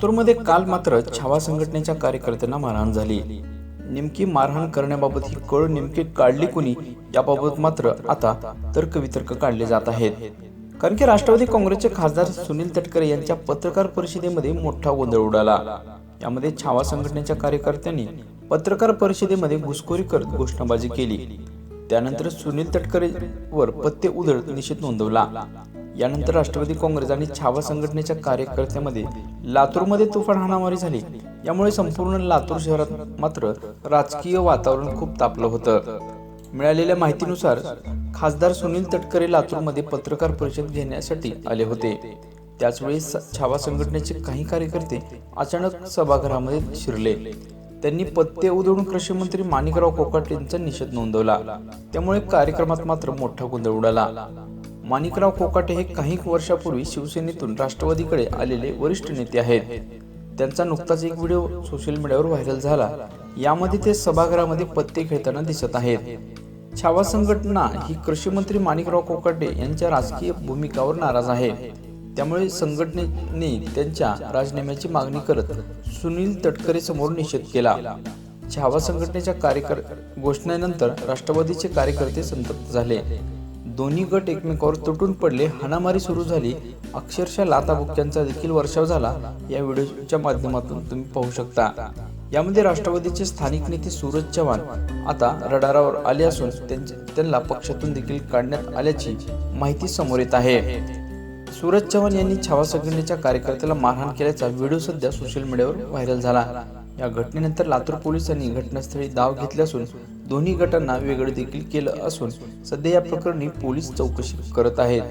लातूरमध्ये काल मात्र छावा संघटनेच्या कार्यकर्त्यांना मारहाण झाली. नेमकी मारहाण करण्याबाबत ही कळ नेमकी काढली कुणी? याबाबत मात्र आता तर्कवितर्क काढले जात आहेत. कारण की राष्ट्रवादी काँग्रेसचे खासदार सुनील तटकरे यांच्या पत्रकार परिषदेमध्ये मोठा गोंधळ उडाला. यामध्ये छावा संघटनेच्या कार्यकर्त्यांनी पत्रकार परिषदेमध्ये घुसखोरी करत घोषणाबाजी केली. त्यानंतर सुनील तटकरेवर पत्ते उधळत निषेध नोंदवला. यानंतर राष्ट्रवादी काँग्रेस आणि छावा संघटनेच्या कार्यकर्त्यामध्ये लातूरमध्ये तुफान हाणामारी झाली. यामुळे संपूर्ण लातूर शहरात मात्र राजकीय वातावरण खूप तापलं होतं. मिळालेल्या माहितीनुसार खासदार सुनील तटकरे लातूरमध्ये पत्रकार परिषद घेण्यासाठी आले होते. त्याचवेळी छावा संघटनेचे काही कार्यकर्ते अचानक सभागृहामध्ये शिरले. त्यांनी पत्ते उधळून कृषी मंत्री माणिकराव कोकाट यांचा निषेध नोंदवला. त्यामुळे कार्यक्रमात मात्र मोठा गोंधळ उडाला. माणिकराव कोकाटे हे काही वर्षापूर्वी शिवसेनेतून राष्ट्रवादीकडे आलेले वरिष्ठ नेते आहेत. त्यांचा नुकताच एक व्हिडिओ सोशल मीडियावर व्हायरल झाला. यामध्ये ते सभागृहामध्ये पत्ते खेळताना दिसत आहेत. छावा संघटना ही कृषी मंत्री माणिकराव कोकाटे यांच्या राजकीय भूमिकावर नाराज आहे. त्यामुळे संघटनेने त्यांच्या राजीनाम्याची मागणी करत सुनील तटकरे समोर निषेध केला. छावा संघटनेच्या कार्यकर घोषणेनंतर राष्ट्रवादीचे कार्यकर्ते संतप्त झाले. दोन्ही गट एकमेकावर तुटून पडले हाणामारी सुरू झाली. अक्षरशः लाताबुक्क्यांचा देखील वर्षाव झाला. या व्हिडिओच्या माध्यमातून तुम्ही पाहू शकता. यामध्ये राष्ट्रवादीचे स्थानिक नेते सूरज चव्हाण आता रडारावर आले असून त्यांना पक्षातून देखील काढण्यात आल्याची माहिती समोर येत आहे. सूरज चव्हाण यांनी छावा संघटनेच्या कार्यकर्त्याला मारहाण केल्याचा व्हिडिओ सध्या सोशल मीडियावर व्हायरल झाला. या घटनेनंतर लातूर पोलिसांनी घटनास्थळी धाव घेतली असून दोन्ही गटांना वेगळं देखील केलं असून सध्या या प्रकरणी पोलीस चौकशी करत आहेत.